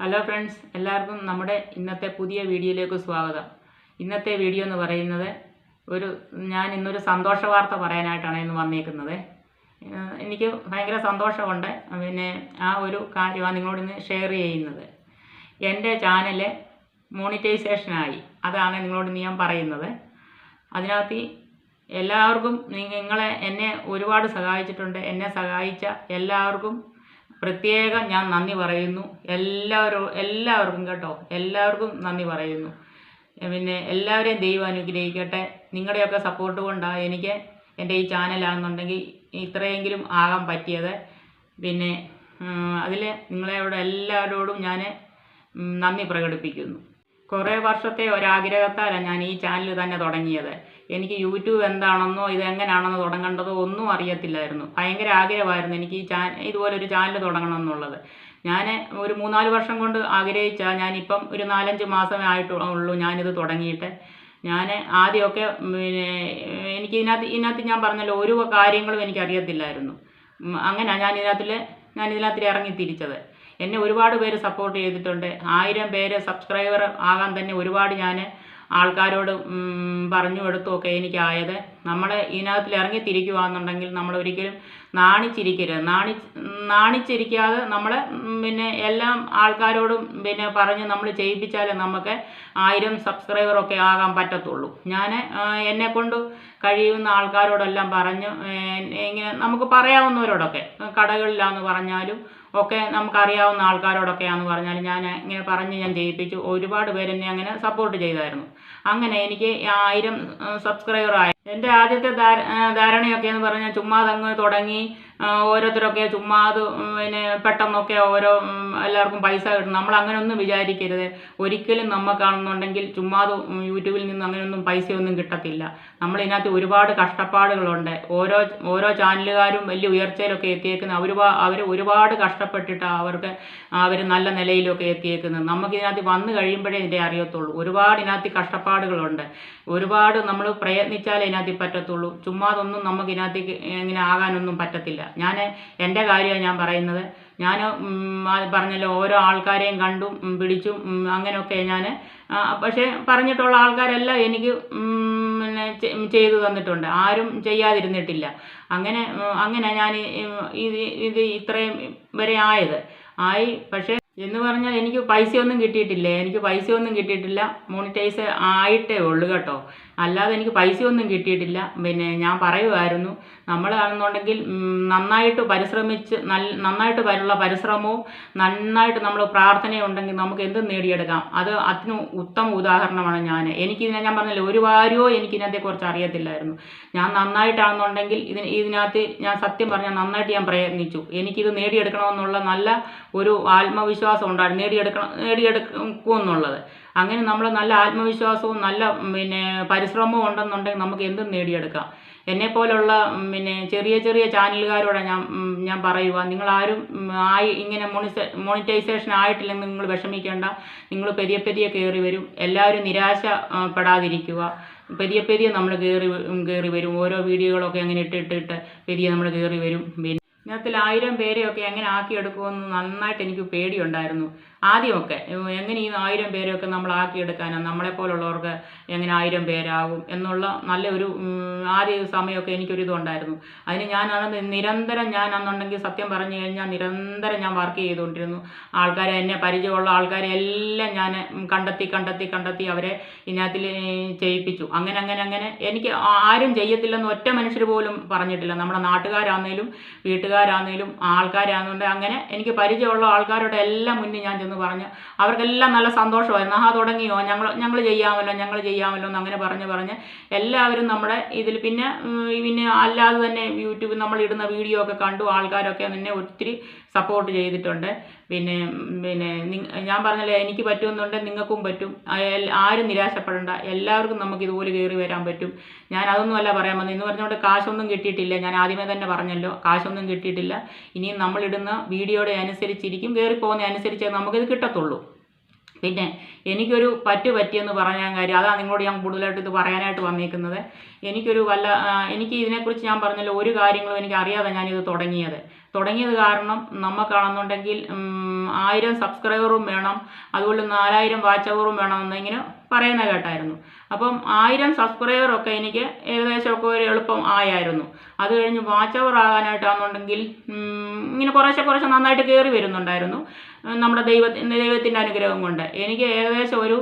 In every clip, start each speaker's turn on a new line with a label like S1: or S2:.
S1: Hello friends എല്ലാവർക്കും നമ്മുടെ ഇന്നത്തെ പുതിയ വീഡിയോയിലേക്ക് സ്വാഗതം. ഇന്നത്തെ വീഡിയോ എന്ന് പറയുന്നത് ഒരു ഞാൻ ഇന്നൊരു സന്തോഷ വാർത്ത പറയാനായിട്ടാണ് ഇന്ന് വന്നേക്കുന്നത്. എനിക്ക് ഭയങ്കര സന്തോഷമുണ്ട്. പിന്നെ ആ ഒരു കാര്യമാണ് നിങ്ങളോട് ഇന്ന് ഷെയർ ചെയ്യുന്നത്. എന്റെ ചാനൽ മോണിറ്റൈസേഷനായി അതാണ് നിങ്ങളോട് ഞാൻ പറയുന്നത്. അതിനകത്ത് എല്ലാവർക്കും നിങ്ങളെ എന്നെ ഒരുപാട് സഹായിച്ചിട്ടുണ്ട്. എന്നെ സഹായിച്ച എല്ലാവർക്കും പ്രത്യേകം ഞാൻ നന്ദി പറയുന്നു. എല്ലാവരും എല്ലാവർക്കും കേട്ടോ. എല്ലാവർക്കും നന്ദി പറയുന്നു. പിന്നെ എല്ലാവരെയും ദൈവം അനുഗ്രഹിക്കട്ടെ. നിങ്ങളുടെയൊക്കെ സപ്പോർട്ട് കൊണ്ടാണ് എനിക്ക് എന്റെ ഈ ചാനലാണെന്നുണ്ടെങ്കിൽ ഇത്രയെങ്കിലും ആകാൻ പറ്റിയത്. പിന്നെ അതിൽ നിങ്ങളെയോട് എല്ലാവരോടും ഞാൻ നന്ദി പ്രകടിപ്പിക്കുന്നു. കുറേ വർഷത്തെ ഒരാഗ്രഹത്താലാണ് ഞാൻ ഈ ചാനൽ തന്നെ തുടങ്ങിയത്. എനിക്ക് യൂട്യൂബ് എന്താണെന്നോ ഇത് എങ്ങനെയാണെന്നോ തുടങ്ങേണ്ടതോ ഒന്നും അറിയത്തില്ലായിരുന്നു. ഭയങ്കര ആഗ്രഹമായിരുന്നു എനിക്ക് ഈ ചാ ഇതുപോലെ ഒരു ചാനൽ തുടങ്ങണം എന്നുള്ളത് ഞാൻ ഒരു മൂന്നാൽ വർഷം കൊണ്ട് ആഗ്രഹിച്ചാൽ ഞാനിപ്പം ഒരു നാലഞ്ച് മാസമേ ആയിട്ടുള്ളൂ ഞാനിത് തുടങ്ങിയിട്ട്. ഞാൻ ആദ്യമൊക്കെ പിന്നെ എനിക്ക് ഇതിനകത്ത് ഇതിനകത്ത് ഞാൻ പറഞ്ഞല്ലോ ഒരു കാര്യങ്ങളും എനിക്ക് അറിയത്തില്ലായിരുന്നു അങ്ങനെ ഞാൻ ഇതിനകത്തിൽ ഞാൻ ഇതിനകത്തിൽ ഇറങ്ങി തിരിച്ചത്. എന്നെ ഒരുപാട് പേര് സപ്പോർട്ട് ചെയ്തിട്ടുണ്ട്. ആയിരം പേര് സബ്സ്ക്രൈബർ ആകാൻ തന്നെ ഒരുപാട് ഞാൻ ആൾക്കാരോട് പറഞ്ഞു കൊടുത്തുമൊക്കെ എനിക്കായത്. നമ്മൾ ഇതിനകത്തിൽ ഇറങ്ങി തിരിക്കുകയാണെന്നുണ്ടെങ്കിൽ നമ്മൾ ഒരിക്കലും നാണിച്ചിരിക്കരുത്. നാണി നാണിച്ചിരിക്കാതെ നമ്മൾ പിന്നെ എല്ലാം ആൾക്കാരോടും പിന്നെ പറഞ്ഞ് നമ്മൾ ചെയ്യിപ്പിച്ചാലേ നമുക്ക് ആയിരം സബ്സ്ക്രൈബറൊക്കെ ആകാൻ പറ്റത്തുള്ളൂ. ഞാൻ എന്നെക്കൊണ്ട് കഴിയുന്ന ആൾക്കാരോടെല്ലാം പറഞ്ഞു ഇങ്ങനെ നമുക്ക് പറയാവുന്നവരോടൊക്കെ കടകളിലാന്ന് പറഞ്ഞാലും ഒക്കെ നമുക്കറിയാവുന്ന ആൾക്കാരോടൊക്കെയാന്ന് പറഞ്ഞാൽ ഞാൻ ഇങ്ങനെ പറഞ്ഞ് ഞാൻ ജയിപ്പിച്ചു. ഒരുപാട് പേര് എന്നെ അങ്ങനെ സപ്പോർട്ട് ചെയ്തായിരുന്നു. അങ്ങനെ എനിക്ക് ആയിരം സബ്സ്ക്രൈബർ ആയി. എന്റെ ആദ്യത്തെ ധാര ധാരണയൊക്കെ എന്ന് പറഞ്ഞാൽ ചുമ്മാതങ്ങ് തുടങ്ങി. ഓരോരുത്തരൊക്കെ ചുമ്മാത് പിന്നെ പെട്ടെന്നൊക്കെ ഓരോ എല്ലാവർക്കും പൈസ കിട്ടും നമ്മൾ അങ്ങനെ ഒന്നും വിചാരിക്കരുത് ഒരിക്കലും നമുക്കാണെന്നുണ്ടെങ്കിൽ ചുമ്മാത് യൂട്യൂബിൽ നിന്ന് അങ്ങനെയൊന്നും പൈസയൊന്നും കിട്ടത്തില്ല. നമ്മൾ ഇതിനകത്ത് ഒരുപാട് കഷ്ടപ്പാടുകളുണ്ട്. ഓരോ ഓരോ ചാനലുകാരും വലിയ ഉയർച്ചയിലൊക്കെ എത്തിയേക്കുന്ന അവർ അവർ ഒരുപാട് കഷ്ടപ്പെട്ടിട്ടാണ് അവർക്ക് അവർ നല്ല നിലയിലൊക്കെ എത്തിയേക്കുന്നത്. നമുക്കിതിനകത്ത് വന്നു കഴിയുമ്പോഴേ ഇതിന്റെ അറിയത്തുള്ളൂ. ഒരുപാട് ഇതിനകത്ത് കഷ്ടപ്പാടുകളുണ്ട്. ഒരുപാട് നമ്മൾ പ്രയത്നിച്ചാലേ ഇതിനകത്ത് പറ്റത്തുള്ളൂ. ചുമ്മാതൊന്നും നമുക്ക് ഇതിനകത്ത് ഇങ്ങനെ ആകാനൊന്നും പറ്റത്തില്ല. ഞാൻ എന്റെ കാര്യമാണ് ഞാൻ പറയുന്നത്. ഞാൻ പറഞ്ഞല്ലോ ഓരോ ആൾക്കാരെയും കണ്ടും പിടിച്ചും അങ്ങനെയൊക്കെ ഞാൻ പക്ഷേ പറഞ്ഞിട്ടുള്ള ആൾക്കാരെല്ലാം എനിക്ക് പിന്നെ ചെയ്തു തന്നിട്ടുണ്ട്. ആരും ചെയ്യാതിരുന്നിട്ടില്ല. അങ്ങനെ അങ്ങനെ ഞാൻ ഇത് ഇത് ഇത്രയും വരെ ആയത്. ആയി. പക്ഷേ എന്ന് പറഞ്ഞാൽ എനിക്ക് പൈസയൊന്നും കിട്ടിയിട്ടില്ല? എനിക്ക് പൈസയൊന്നും കിട്ടിയിട്ടില്ല. മോണിറ്റൈസ് ആയിട്ടേ ഉള്ളൂ കേട്ടോ. അല്ലാതെ എനിക്ക് പൈസയൊന്നും കിട്ടിയിട്ടില്ല. പിന്നെ ഞാൻ പറയുമായിരുന്നു നമ്മളാണെന്നുണ്ടെങ്കിൽ നന്നായിട്ട് പരിശ്രമിച്ച് നല്ല നന്നായിട്ട് വരുള്ള പരിശ്രമവും നന്നായിട്ട് നമ്മൾ പ്രാർത്ഥനയുണ്ടെങ്കിൽ നമുക്ക് എന്തും നേടിയെടുക്കാം? അത് അതിന് ഉത്തമ ഉദാഹരണമാണ് ഞാൻ എനിക്കിതിനെ ഞാൻ പറഞ്ഞില്ല ഒരു കാര്യമോ എനിക്കിതിനകത്തെക്കുറിച്ച് അറിയത്തില്ലായിരുന്നു. ഞാൻ നന്നായിട്ടാണെന്നുണ്ടെങ്കിൽ ഇതിന് ഇതിനകത്ത് ഞാൻ സത്യം പറഞ്ഞാൽ നന്നായിട്ട് ഞാൻ പ്രയത്നിച്ചു. എനിക്കിത് നേടിയെടുക്കണമെന്നുള്ള നല്ല ഒരു ആത്മവിശ്വാസം ഉണ്ടായിരുന്നു. നേടിയെടുക്കണം നേടിയെടുക്കുമെന്നുള്ളത് അങ്ങനെ നമ്മൾ നല്ല ആത്മവിശ്വാസവും നല്ല പിന്നെ പരിശ്രമവും ഉണ്ടെന്നുണ്ടെങ്കിൽ നമുക്ക് എന്തും നേടിയെടുക്കാം. എന്നെപ്പോലുള്ള പോലുള്ള പിന്നെ ചെറിയ ചെറിയ ചാനലുകാരോടാണ് ഞാൻ ഞാൻ പറയുക. നിങ്ങൾ ആരും ആയി ഇങ്ങനെ മോണിസ മോണിറ്റൈസേഷൻ ആയിട്ടില്ലെങ്കിൽ നിങ്ങൾ വിഷമിക്കേണ്ട. നിങ്ങൾ പെരിയ പെരിയ കയറി വരും. എല്ലാവരും നിരാശ ആ, പെടാതിരിക്കുക പെരിയ പെരിയ നമ്മൾ കയറി കയറി വരും. ഓരോ വീഡിയോകളൊക്കെ അങ്ങനെ ഇട്ടിട്ടിട്ട് പെരിയ നമ്മൾ കയറി വരും. ഇതിനകത്തിൽ ആയിരം പേരെയൊക്കെ എങ്ങനെ ആക്കിയെടുക്കുമെന്ന് നന്നായിട്ട് എനിക്ക് പേടിയുണ്ടായിരുന്നു. ആദ്യമൊക്കെ എങ്ങനെ ഈ ആയിരം പേരെയൊക്കെ നമ്മൾ ആക്കിയെടുക്കാനാണ് നമ്മളെപ്പോലുള്ളവർക്ക് എങ്ങനെ ആയിരം പേരാകും? എന്നുള്ള നല്ലൊരു ഒരു ആദ്യ സമയമൊക്കെ എനിക്കൊരു ഇതുണ്ടായിരുന്നു അതിന് ഞാനാണ് നിരന്തരം ഞാൻ അന്നുണ്ടെങ്കിൽ സത്യം പറഞ്ഞു കഴിഞ്ഞാൽ നിരന്തരം ഞാൻ വർക്ക് ചെയ്തുകൊണ്ടിരുന്നു. ആൾക്കാരെ എന്നെ പരിചയമുള്ള ആൾക്കാരെ എല്ലാം ഞാൻ കണ്ടെത്തി കണ്ടെത്തി കണ്ടെത്തി അവരെ ഇതിനകത്തിൽ ചെയ്യിപ്പിച്ചു. അങ്ങനെ അങ്ങനെ അങ്ങനെ എനിക്ക് ആരും ചെയ്യത്തില്ലെന്ന് ഒറ്റ മനുഷ്യർ പോലും പറഞ്ഞിട്ടില്ല. നമ്മുടെ നാട്ടുകാരാന്നേലും വീട്ടുകാരാന്നേലും ആൾക്കാരാണെന്നുണ്ട് അങ്ങനെ എനിക്ക് പരിചയമുള്ള ആൾക്കാരോട് എല്ലാം മുന്നിൽ ഞാൻ ചെന്ന് പറഞ്ഞു അവർക്കെല്ലാം നല്ല സന്തോഷമായിരുന്നു. ആഹാ തുടങ്ങിയോ? ഞങ്ങൾ ഞങ്ങൾ ചെയ്യാമല്ലോ ഞങ്ങൾ ചെയ്യാമല്ലോ എന്ന് അങ്ങനെ പറഞ്ഞ് പറഞ്ഞ് എല്ലാവരും നമ്മുടെ ഇതിൽ പിന്നെ പിന്നെ അല്ലാതെ തന്നെ യൂട്യൂബിൽ നമ്മൾ ഇടുന്ന വീഡിയോ ഒക്കെ കണ്ടു ആൾക്കാരൊക്കെ എന്നെ ഒത്തിരി സപ്പോർട്ട് ചെയ്തിട്ടുണ്ട്. പിന്നെ പിന്നെ ഞാൻ പറഞ്ഞല്ലേ എനിക്ക് പറ്റുമെന്നുണ്ടെങ്കിൽ നിങ്ങൾക്കും പറ്റും. ആരും നിരാശപ്പെടേണ്ട. എല്ലാവർക്കും നമുക്ക് ഇതുപോലെ കയറി വരാൻ പറ്റും. ഞാൻ അതൊന്നും അല്ല പറയാൻ വന്നത് എന്ന് പറഞ്ഞുകൊണ്ട് കാശൊന്നും കിട്ടിയിട്ടില്ല. ഞാൻ ആദ്യമേ തന്നെ പറഞ്ഞല്ലോ കാശൊന്നും കിട്ടിയിട്ടില്ല. ഇനിയും നമ്മളിടുന്ന വീഡിയോയുടെ അനുസരിച്ചിരിക്കും. കയറി പോകുന്ന അനുസരിച്ചേ നമുക്കിത് കിട്ടത്തുള്ളൂ. പിന്നെ എനിക്കൊരു പറ്റു പറ്റിയെന്ന് പറയാൻ കാര്യം അതാണ് നിങ്ങളോട് ഞാൻ കൂടുതലായിട്ട് ഇത് പറയാനായിട്ട് വന്നേക്കുന്നത്. എനിക്കൊരു വല്ല എനിക്ക് ഇതിനെക്കുറിച്ച് ഞാൻ പറഞ്ഞല്ലോ ഒരു കാര്യങ്ങളും എനിക്ക് അറിയാതെ ഞാനിത് തുടങ്ങിയത്. തുടങ്ങിയത് കാരണം നമുക്കാണെന്നുണ്ടെങ്കിൽ ആയിരം സബ്സ്ക്രൈബറും വേണം അതുപോലെ നാലായിരം വാച്ച് അവറും വേണം ഇങ്ങനെ പറയുന്ന കേട്ടായിരുന്നു. അപ്പം ആയിരം സബ്സ്ക്രൈബറൊക്കെ എനിക്ക് ഏകദേശമൊക്കെ ഒരു എളുപ്പം ആയായിരുന്നു. അത് കഴിഞ്ഞ് വാച്ച് അവർ ആകാനായിട്ടാണെന്നുണ്ടെങ്കിൽ ഇങ്ങനെ കുറേശ്ശെ കുറേശ്ശെ നന്നായിട്ട് കയറി വരുന്നുണ്ടായിരുന്നു. നമ്മുടെ ദൈവത്തിന്റെ ദൈവത്തിന്റെ അനുഗ്രഹം കൊണ്ട്. എനിക്ക് ഏകദേശം ഒരു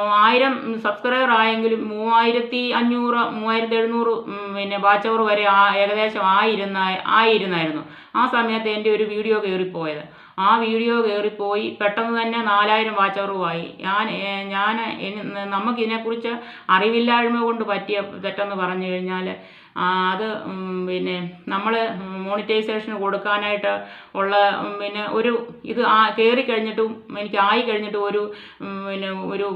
S1: ആയിരം സബ്സ്ക്രൈബർ ആയെങ്കിലും മൂവായിരത്തി അഞ്ഞൂറ് മൂവായിരത്തി എഴുന്നൂറ് പിന്നെ വാച്ച് അവർ വരെ ആ ഏകദേശം ആയിരുന്ന ആയിരുന്നായിരുന്നു ആ സമയത്ത് എന്റെ ഒരു വീഡിയോ കയറിപ്പോയത് ആ വീഡിയോ കയറിപ്പോയി പെട്ടെന്ന് തന്നെ നാലായിരം വാച്ച് അവറുമായി ഞാൻ ഞാൻ നമുക്കിതിനെക്കുറിച്ച് അറിവില്ലായ്മ കൊണ്ട് പറ്റിയ തെറ്റെന്ന് പറഞ്ഞു കഴിഞ്ഞാൽ അത് പിന്നെ നമ്മൾ മോണിറ്റൈസേഷൻ കൊടുക്കാനായിട്ട് ഉള്ള പിന്നെ ഒരു ഇത് ആ കയറി കഴിഞ്ഞിട്ടും എനിക്ക് ആയി കഴിഞ്ഞിട്ടും ഒരു പിന്നെ ഒരു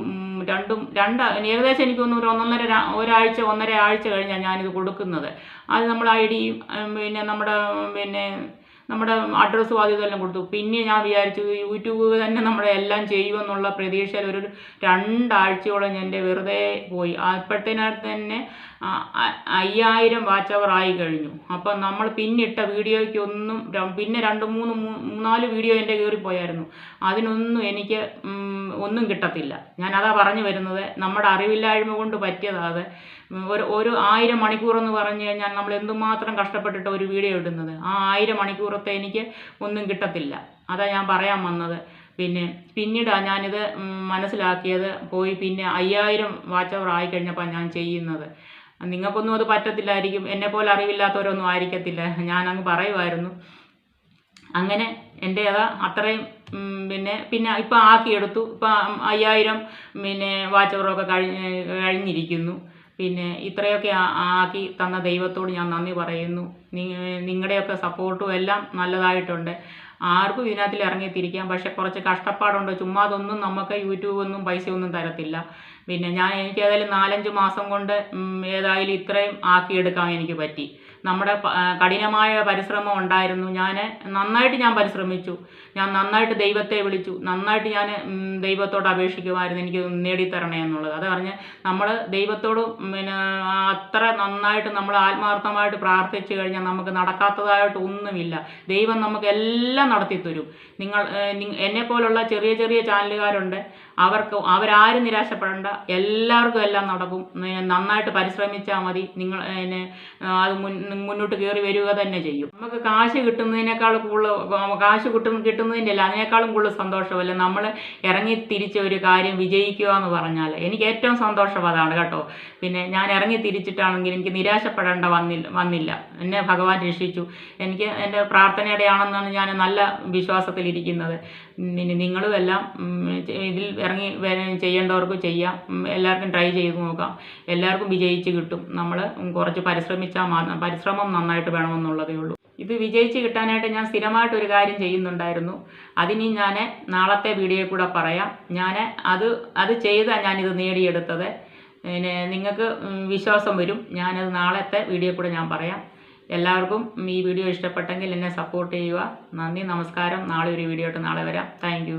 S1: രണ്ടും രണ്ട് ഏകദേശം എനിക്കൊന്നും ഒരു ഒന്നൊന്നര ഒരാഴ്ച ഒന്നര ആഴ്ച കഴിഞ്ഞാണ് ഞാനിത് കൊടുക്കുന്നത്. അത് നമ്മൾ ഐ ഡിയും പിന്നെ നമ്മുടെ പിന്നെ നമ്മുടെ അഡ്രസ്സും ആദ്യം ഇതെല്ലാം കൊടുത്തു. പിന്നെ ഞാൻ വിചാരിച്ചു യൂട്യൂബ് തന്നെ നമ്മുടെ എല്ലാം ചെയ്യുമെന്നുള്ള പ്രതീക്ഷയിൽ ഒരു രണ്ടാഴ്ചയോളം ഞാൻ എന്റെ വെറുതെ പോയി. അപ്പോഴത്തേനകത്ത് തന്നെ അയ്യായിരം വാച്ച് അവർ ആയി കഴിഞ്ഞു. അപ്പം നമ്മൾ പിന്നിട്ട വീഡിയോയ്ക്ക് ഒന്നും പിന്നെ രണ്ട് മൂന്ന് മൂന്നാൽ വീഡിയോ എന്റെ കയറിപ്പോയായിരുന്നു അതിനൊന്നും എനിക്ക് ഒന്നും കിട്ടത്തില്ല. ഞാൻ അതാ പറഞ്ഞു വരുന്നത് നമ്മുടെ അറിവില്ലായ്മ കൊണ്ട് പറ്റിയതാ അത്. ഉം, ഒരു ഒരു ആയിരം മണിക്കൂർ എന്ന് പറഞ്ഞു കഴിഞ്ഞാൽ നമ്മൾ എന്തുമാത്രം കഷ്ടപ്പെട്ടിട്ട് ഒരു വീഡിയോ ഇടുന്നത്? ആ ആയിരം മണിക്കൂറത്തെ എനിക്ക് ഒന്നും കിട്ടത്തില്ല. അതാ ഞാൻ പറയാൻ വന്നത്. പിന്നെ പിന്നീടാണ് ഞാനിത് മനസ്സിലാക്കിയത് പോയി പിന്നെ അയ്യായിരം വാച്ച് അവർ ആയി കഴിഞ്ഞപ്പോൾ ഞാൻ ചെയ്യുന്നത്. നിങ്ങൾക്കൊന്നും അത് പറ്റത്തില്ലായിരിക്കും. എന്നെപ്പോലെ അറിവില്ലാത്തവരൊന്നും ആയിരിക്കത്തില്ല. ഞാനങ്ങ് പറയുമായിരുന്നു അങ്ങനെ എന്റെ അത് അത്രയും പിന്നെ പിന്നെ ഇപ്പം ആക്കിയെടുത്തു. ഇപ്പം അയ്യായിരം പിന്നെ വാച്ച് അവറൊക്കെ കഴിഞ്ഞ് കഴിഞ്ഞിരിക്കുന്നു. പിന്നെ ഇത്രയൊക്കെ ആക്കി തന്ന ദൈവത്തോട് ഞാൻ നന്ദി പറയുന്നു. നിങ്ങളുടെയൊക്കെ സപ്പോർട്ടും എല്ലാം നല്ലതായിട്ടുണ്ട്. ആർക്കും ഇതിനകത്തിൽ ഇറങ്ങിത്തിരിക്കാം. പക്ഷെ കുറച്ച് കഷ്ടപ്പാടുണ്ട്. ചുമ്മാ അതൊന്നും നമുക്ക് യൂട്യൂബ് ഒന്നും പൈസ ഒന്നും തരത്തില്ല. പിന്നെ ഞാൻ എനിക്ക് ഏതായാലും നാലഞ്ച് മാസം കൊണ്ട് ഏതായാലും ഇത്രയും ആക്കിയെടുക്കാൻ എനിക്ക് പറ്റി. നമ്മുടെ കഠിനമായ പരിശ്രമം ഉണ്ടായിരുന്നു. ഞാൻ നന്നായിട്ട് ഞാൻ പരിശ്രമിച്ചു. ഞാൻ നന്നായിട്ട് ദൈവത്തെ വിളിച്ചു. നന്നായിട്ട് ഞാൻ ദൈവത്തോട് അപേക്ഷിക്കുമായിരുന്നു എനിക്ക് നേടിത്തരണേ എന്നുള്ളത്. അത് പറഞ്ഞ് നമ്മൾ ദൈവത്തോട് പിന്നെ അത്ര നന്നായിട്ട് നമ്മൾ ആത്മാർത്ഥമായിട്ട് പ്രാർത്ഥിച്ചു കഴിഞ്ഞാൽ നമുക്ക് നടക്കാത്തതായിട്ട് ഒന്നുമില്ല. ദൈവം നമുക്ക് എല്ലാം നടത്തി തരും നിങ്ങൾ എന്നെ പോലുള്ള ചെറിയ ചെറിയ ചാനലുകാരുണ്ട്. അവർക്ക് അവരാരും നിരാശപ്പെടേണ്ട. എല്ലാവർക്കും എല്ലാം നടക്കും. നന്നായിട്ട് പരിശ്രമിച്ചാൽ മതി. നിങ്ങൾ അത് മുൻ മുന്നോട്ട് കയറി വരിക തന്നെ ചെയ്യും. നമുക്ക് കാശ് കിട്ടുന്നതിനേക്കാൾ കൂടുതൽ കാശ് കിട്ടുന്ന കിട്ടുന്നതിന്റെ അല്ല അതിനേക്കാളും കൂടുതൽ സന്തോഷമല്ല? നമ്മൾ ഇറങ്ങി തിരിച്ച ഒരു കാര്യം വിജയിക്കുക എന്ന് പറഞ്ഞാൽ എനിക്ക് ഏറ്റവും സന്തോഷം അതാണ് കേട്ടോ. പിന്നെ ഞാൻ ഇറങ്ങി തിരിച്ചിട്ടാണെങ്കിൽ എനിക്ക് നിരാശപ്പെടേണ്ട വന്നില്ല വന്നില്ല. എന്നെ ഭഗവാൻ രക്ഷിച്ചു. എനിക്ക് എന്റെ പ്രാർത്ഥനയുടെ ആണെന്നാണ് ഞാൻ നല്ല വിശ്വാസത്തിലിരിക്കുന്നത്. പിന്നെ നിങ്ങളും എല്ലാം ഇതിൽ ഇറങ്ങി ചെയ്യേണ്ടവർക്ക് ചെയ്യാം. എല്ലാവർക്കും ട്രൈ ചെയ്ത് നോക്കാം. എല്ലാവർക്കും വിജയിച്ച് കിട്ടും. നമ്മൾ കുറച്ച് പരിശ്രമിച്ചാൽ പരിശ്രമം നന്നായിട്ട് വേണമെന്നുള്ളതേ ഉള്ളൂ. ഇത് വിജയിച്ച് കിട്ടാനായിട്ട് ഞാൻ സ്ഥിരമായിട്ട് ഒരു കാര്യം ചെയ്യുന്നുണ്ടായിരുന്നു. അതിനി ഞാൻ നാളത്തെ വീഡിയോയിൽ കൂടെ പറയാം. ഞാൻ അത് അത് ചെയ്താണ് ഞാനിത് നേടിയെടുത്തത്. പിന്നെ നിങ്ങൾക്ക് വിശ്വാസം വരും. ഞാനത് നാളത്തെ വീഡിയോ കൂടെ ഞാൻ പറയാം. എല്ലാവർക്കും ഈ വീഡിയോ ഇഷ്ടപ്പെട്ടെങ്കിൽ എന്നെ സപ്പോർട്ട് ചെയ്യുക. നന്ദി നമസ്കാരം. നാളെ ഒരു വീഡിയോ ആയിട്ട് നാളെ വരാം. താങ്ക്